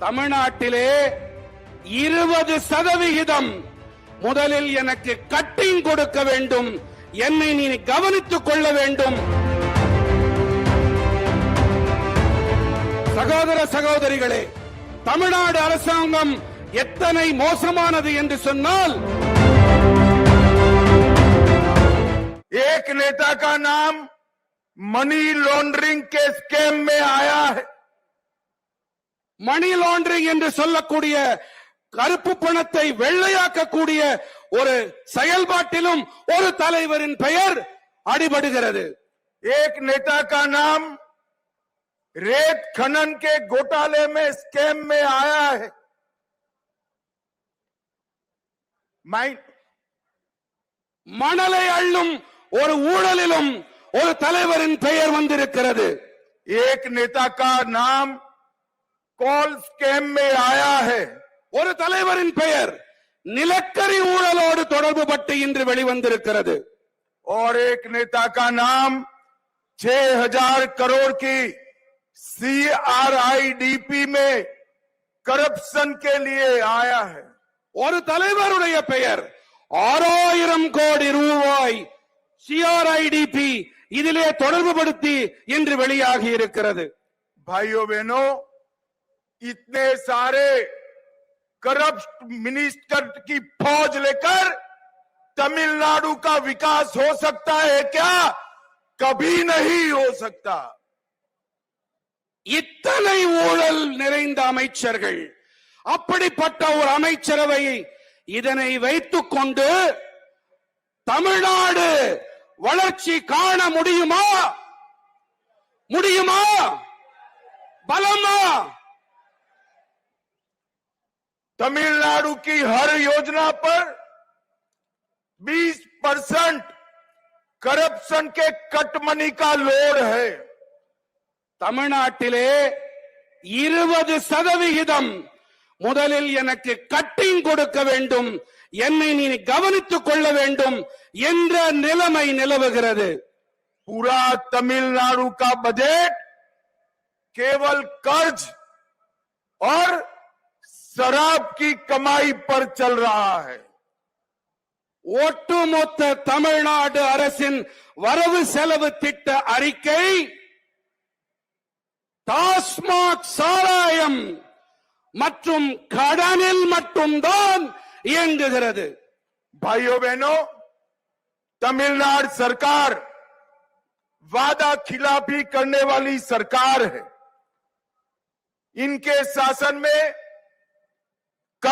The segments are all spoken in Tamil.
தமிழ்நாட்டிலே இருபது சதவிகிதம் முதலில் எனக்கு கட்டிங் கொடுக்க வேண்டும் என்னை நீ கவனித்துக் கொள்ள வேண்டும் சகோதர சகோதரிகளே தமிழ்நாடு அரசாங்கம் எத்தனை மோசமானது என்று சொன்னால் एक नेता का नाम मनी लॉन्ड्रिंग के स्कैम में आया है மணி லாண்டரிங் என்று சொல்லக்கூடிய கருப்பு பணத்தை வெள்ளையாக்கக்கூடிய ஒரு செயல்பாட்டிலும் ஒரு தலைவரின் பெயர் அடிபடுகிறது एक नेता का नाम रेत खनन के घोटाले में स्कैम में आया है माइन மணலை அள்ளும் ஒரு ஊழலிலும் ஒரு தலைவரின் பெயர் வந்திருக்கிறது एक नेता का नाम कॉल स्कैम में आया है ஒரு தலைவரின் பெயர் நிலக்கரி ஊழலோடு தொடர்பு பட்டு இன்று வெளிவந்திருக்கிறது और एक नेता का नाम 6000 करोड़ की सीआरआईडीपी में करप्शन के लिए आया है ஒரு தலைவருடைய பெயர் ஆறாயிரம் கோடி ரூபாய் சிஆர்ஐடிபி இதிலே தொடர்புபடுத்தி இன்று வெளியாகி இருக்கிறது भाइयों बहनों इतने सारे करप्ट मिनिस्टर की फौज लेकर तमिलनाडु का विकास हो सकता है क्या कभी नहीं हो सकता இத்தனை ஊழல் நிறைந்த அமைச்சர்கள் அப்படிப்பட்ட ஒரு அமைச்சரவை இதனை வைத்துக் கொண்டு தமிழ்நாடு வளர்ச்சி காண முடியுமா முடியுமா तमिलनाडु की हर योजना पर 20 परसेंट करप्शन के कट मनी का लोड है தமிழ்நாட்டிலே இருபது சதவிகிதம் முதலில் எனக்கு கட்டிங் கொடுக்க வேண்டும் என்னை நீ கவனித்துக் கொள்ள வேண்டும் என்ற நிலைமை நிலவுகிறது पूरा तमिलनाडु का बजट केवल कर्ज और शराब की कमाई पर चल रहा है ஒட்டுமொத்த தமிழ்நாடு அரசின் வரவு செலவு திட்ட அறிக்கை டாஸ்மாக் சாராயம் மற்றும் கடனில் மட்டும்தான் இயங்குகிறது भाइयों बहनों तमिलनाडु सरकार वादा खिलाफी करने वाली सरकार है इनके शासन में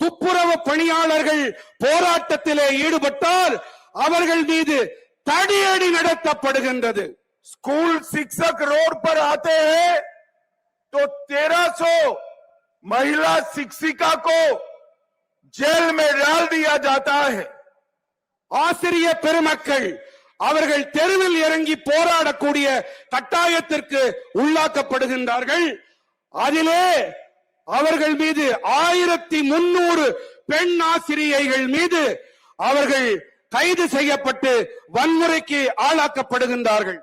துப்புரவு பணியாளர்கள் போராட்டத்திலே ஈடுபட்டால் அவர்கள் மீது தடியடி நடத்தப்படுகின்றது स्कूल शिक्षक रोड पर आते हैं तो 1300 महिला शिक्षिका को जेल में डाल दिया जाता है ஆசிரிய பெருமக்கள் அவர்கள் தெருவில் இறங்கி போராடக்கூடிய கட்டாயத்திற்கு உள்ளாக்கப்படுகின்றார்கள் அதிலே அவர்கள் மீது ஆயிரத்தி முன்னூறு பெண் ஆசிரியைகள் மீது அவர்கள் கைது செய்யப்பட்டு வன்முறைக்கு ஆளாக்கப்படுகின்றார்கள்.